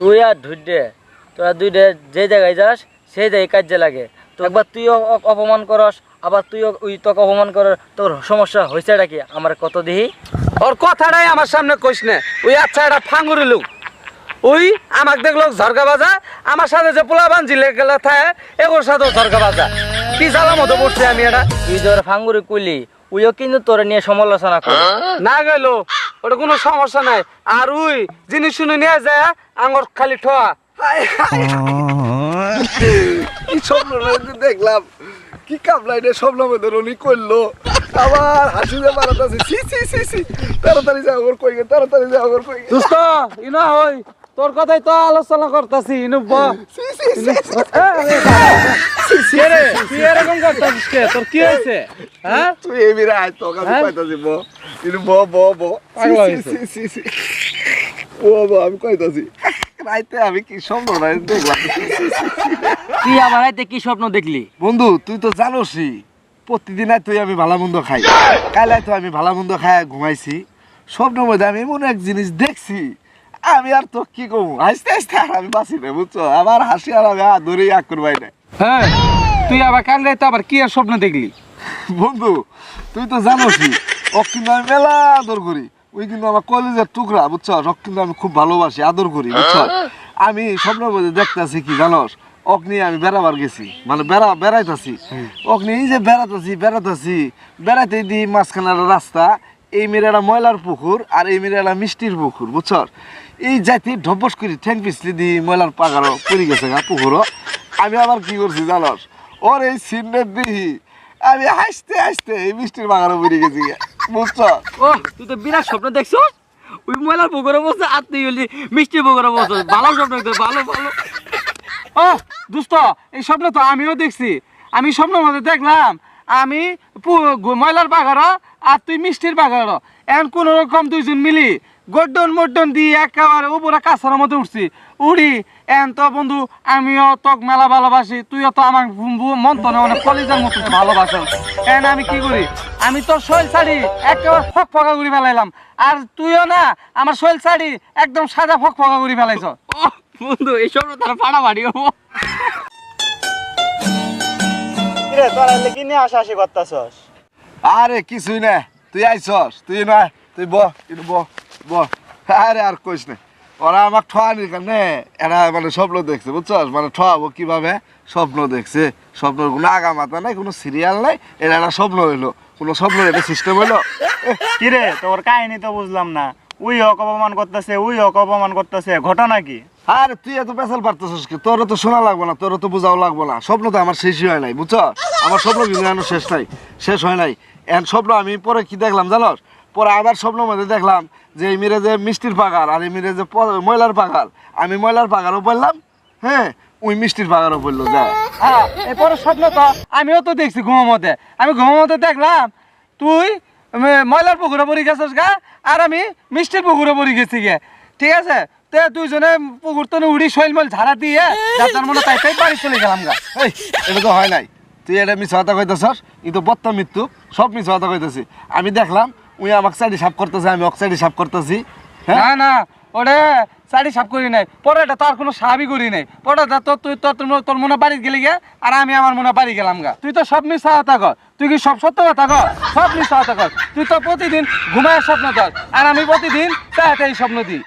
তুই আর ধৈর্যে তোরা দুইটা যে জায়গায় যাস সেই জায়গায় কাজে লাগে। তো একবার তুইও অপমান করস আবার তুইও ওই তোকে অপমান কর তোর সমস্যা হয়েছে কি? আমার কত দিহি? ওর কথাটাই আমার সামনে কইস না। ওই আচ্ছা এটা ফাঙ্গুরি লোক। ওই আমাকে দেখল ঝরকা বাজা আমার সাথে যে পোলা জিলে গেলে থাকে এগোর সাথেও ঝরকা বাজা। কি জ্বালা মতো পড়ছি আমি এটা? তুই ওরা ফাঙ্গুরি কইলি ওইও কিন্তু তোরে নিয়ে সমালোচনা করে। না গেল। ওটা কোনো সমস্যা নাই। আর ওই জিনিস শুনে নিয়ে যায় আঙর খালি ঠোয়া। কি স্বপ্ন দেখলাম। কি রে স্বপ্ন মধ্যে উনি করল। আবার হাসি যে মারাতাছে। সি সি সি সি তাড়াতাড়ি যাও ওর কই গে তাড়াতাড়ি যাও ওর কই দোস্ত ইনা হই তোর কথাই তো আলোচনা করতেছি এরকম করতেছিস কে? তোর কি হয়েছে? হ্যাঁ? তুই এই হ্যাঁ? ব। ইনু ব ব। ব ও ব আমি কইতাছি রাইতে আমি কি স্বপ্ন দেখলাম। তুই আমার হাতে কি স্বপ্ন দেখলি? বন্ধু তুই তো জানোসই প্রতিদিন তুই আমি ভালো মন্দ খাই। কাল তো আমি ভালো মন্দ খাই ঘুমাইছি। স্বপ্নের মধ্যে আমি এমন এক জিনিস দেখছি আমি আর তো কি কমু? হাসতে হাসতে আর আমি বাঁচি না বুঝছ? আমার হাসি আর আমি আর ধরেই আগ করবাই না হ্যাঁ তুই আবার কাল রাতে আবার কি আর স্বপ্ন দেখলি? বন্ধু তুই তো জানোসই ও কিন্তু আমি মেলা আদর করি। ওই কিন্তু আমার কলেজের টুকরা বুঝছ? কিন্তু আমি খুব ভালোবাসি আদর করি বুঝছ? আমি স্বপ্নের মধ্যে দেখতেছি কি জানোস? ওক নিয়ে আমি বেড়াবার গেছি মানে বেড়া বেড়াইতেছি। ওক নিয়ে এই যে বেড়াতেছি বেড়াতেছি বেড়াতে দিই মাঝখানের রাস্তা এই মেয়ের ময়লার পুকুর আর এই মেয়ের মিষ্টির পুকুর বুঝছ এই জাতি ঢপস করি ঠ্যাং পিছলি দি ময়লার পাগারও পড়ে গেছে গা পুকুরও। আমি আবার কি করছি জানোস? ওর এই সিন্নের দিহি আমি হাসতে হাসতে এই মিষ্টির বাগানে পড়ে গেছি গে। বুঝছ ও তুই তো বিরাট স্বপ্ন দেখছ ওই ময়লার পুকুরে বসে আর তুই হলি মিষ্টির পুকুরে বসে। ভালো স্বপ্ন দেখছ ভালো ভালো। ও দোস্ত এই স্বপ্ন তো আমিও দেখছি। আমি স্বপ্ন মধ্যে দেখলাম আমি ময়লার বাগার আর তুই মিষ্টির বাগার এখন কোন রকম দুইজন মিলি গড্ডন মড্ডন দিয়ে একেবারে উপরে কাছার মধ্যে উঠছি। উড়ি এন তো বন্ধু আমিও তোক মেলা ভালোবাসি, তুইও তো আমার মন তো না অনেক কলিজার মতো ভালোবাসো। এখন আমি কি করি? আমি তোর শৈল শাড়ি একেবারে ফক ফকা করে ফেলাইলাম। আর তুইও না আমার শৈল শাড়ি একদম সাদা ফক ফকা করে ফেলাইছ। বন্ধু এই স্বপ্ন তারা ফাড়াফাড়ি হব। কিরে তোরা এলে কি নিয়ে আসা আসি করতেছস? আরে কিছুই না তুই আইসস তুই না তুই ব কিন্তু ব ব। আরে আর কইস না। ওরা আমার ঠোয়ানির কারণে এরা মানে স্বপ্ন দেখছে বুঝছস? মানে ঠোয়াবো কীভাবে? স্বপ্ন দেখছে। স্বপ্নের কোনো আগা মাথা নাই কোনো সিরিয়াল নাই। এটা একটা স্বপ্ন হইল। কোনো স্বপ্ন এটা সিস্টেম হইল। কিরে তোর কাহিনী তো বুঝলাম না। উই হক অপমান করতেছে উই হক অপমান করতেছে। ঘটনা কি? আরে, তুই এত পেশাল পারতেছিস কি তোর তো শোনা লাগবে না, তোর তো বোঝাও লাগবে না। স্বপ্ন তো আমার শেষই হয় নাই, বুঝছ? আমার স্বপ্ন কিন্তু শেষ নাই, শেষ হয় নাই। এখন স্বপ্ন আমি পরে কি দেখলাম, জানোস? পরে আবার স্বপ্ন মধ্যে দেখলাম যে এই মেরে যে মিষ্টির পাগার আর এই মেরে যে ময়লার পাগার। আমি ময়লার পাগারও বললাম হ্যাঁ? ওই মিষ্টির পাগারও বলল, যা। হ্যাঁ এরপরে স্বপ্ন তো, আমিও তো দেখছি ঘুমামতে আমি ঘুমামতে দেখলাম, তুই ময়লার পুকুরে পড়ে গেছিস গা, আর আমি মিষ্টির পুকুরে পড়ে গেছি গে ঠিক আছে? তে, দুইজনে পুকুর তো উড়ি শৈল মল ঝাড়া দিয়ে যার মনে তাই তাই বাড়ি চলে গেলাম গা। এই এটা তো হয় নাই। তুই এটা মিছ কথা কইতেছস? ই তো বত্তা মৃত্যু, সব মিছ কথা কইতেছি। আমি দেখলাম, উই আমাকে সাইডে সাফ করতেছে, আমি অক সাইডে সাফ করতেছি। হ্যাঁ? না না, ওরে শাড়ি সাফ করি নাই। পরেটা তো আর কোনো সাবই করি নাই। পরেটা তো তুই, তোর তোর- মনে বাড়ি গেলি গে, আর আমি আমার মনে বাড়ি গেলাম গা। তুই তো সব মিথ্যা কথা কর। তুই কি সব সত্য কথা কর? সব মিথ্যা কথা কর। তুই তো প্রতিদিন ঘুমায় স্বপ্ন কর আর আমি প্রতিদিন তাই স্বপ্ন দিই।